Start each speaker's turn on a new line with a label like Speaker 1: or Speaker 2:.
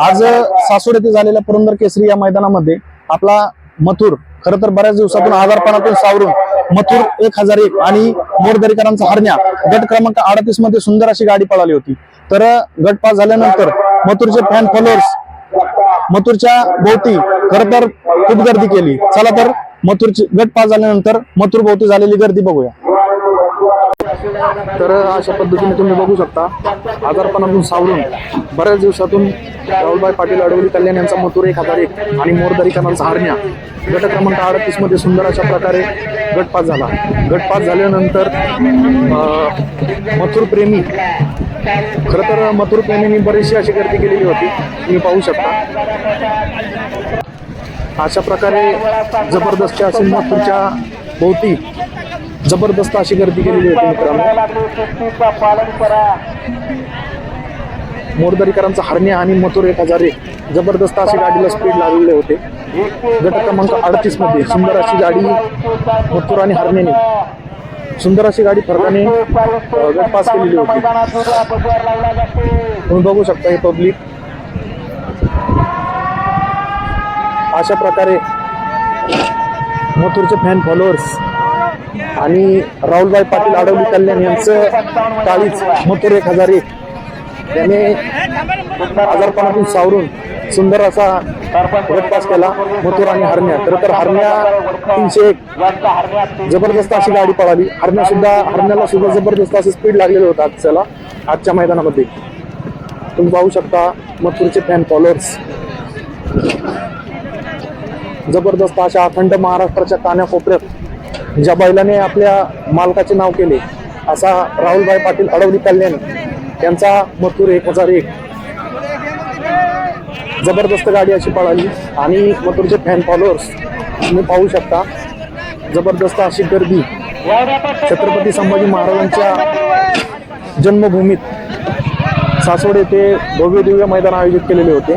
Speaker 1: आज सासवड येथे झालेल्या पुरंदर केसरी या मैदानामध्ये आपला मथुर खर तर बऱ्याच दिवसातून आजारपणातून सावरून मथुर एक हजार एक आणि मोरदरीकरांचा हरण्या गट क्रमांक अडतीसमध्ये सुंदर अशी गाडी पळाली होती. तर गट पास झाल्यानंतर मथुरचे फॅन फॉलोअर्स मथुरच्या भोवती खर तर खूप गर्दी केली. चला तर मथुरची गट पास झाल्यानंतर मथुर भोवती झालेली गर्दी बघूया. तर अशा पद्धतीने तुम्ही बघू शकता. आजारपणातून सावरून बऱ्याच दिवसातून राहुलभाई पाटील अडवली कल्याण यांचा मथुर एक हजार एक आणि मोरदरीकरांचा हारण्या गट क्रमांक अडतीसमध्ये सुंदर अशा प्रकारे गटपात झाला. गटपात झाल्यानंतर मथुर प्रेमी. खरं तर मथुर प्रेमींनी बरीचशी अशी गर्दी केलेली होती. तुम्ही पाहू शकता. अशा प्रकारे जबरदस्त अशी मथुरच्या भोवती. जबरदस्त अशी गर्दी केलेली होती मित्रांनो. मोरदरीकरांचा हरणे आणि मथुर एक हजार एक जबरदस्त अशी गाडीला स्पीड लागलेले होते. गट क्रमांक अडतीसमध्ये सुंदर अशी गाडी मथुर आणि हरण्याने सुंदर अशी गाडी फरकाने गट पास केलेली होती. तुम्ही बघू शकता हे पब्लिक. अशा प्रकारे मथुरचे फॅन फॉलोअर्स आणि राहुलभाई पाटील आडवली कल्याण यांचं काळीच मथुर एक हजार. एक त्याने आजारपणातून सावरून सुंदर असा गट केला मथुर आणि हरण्या. खरं तर हरण्या तीनशे एक. जबरदस्त अशी गाडी पळाली. हरण्या सुद्धा हरण्याला सुद्धा जबरदस्त अशी स्पीड लागलेलं होतं आजच्याला आजच्या मैदानामध्ये. तुम्ही पाहू शकता मथुरचे फॅन फॉलोअर्स जबरदस्त अशा अखंड महाराष्ट्राच्या कान्याकोपऱ्यात ज्या बैलाने आपल्या मालकाचे नाव केले असा राहुलभाई पाटील अडवली कल्याण यांचा मथुर एक हजार एक. जबरदस्त गाडी अशी पळाली आणि मथुरचे फॅन फॉलोअर्स तुम्ही पाहू शकता. जबरदस्त अशी गर्दी छत्रपती संभाजी महाराजांच्या जन्मभूमीत सासवड येथे भव्य दिव्य मैदान आयोजित केलेले होते.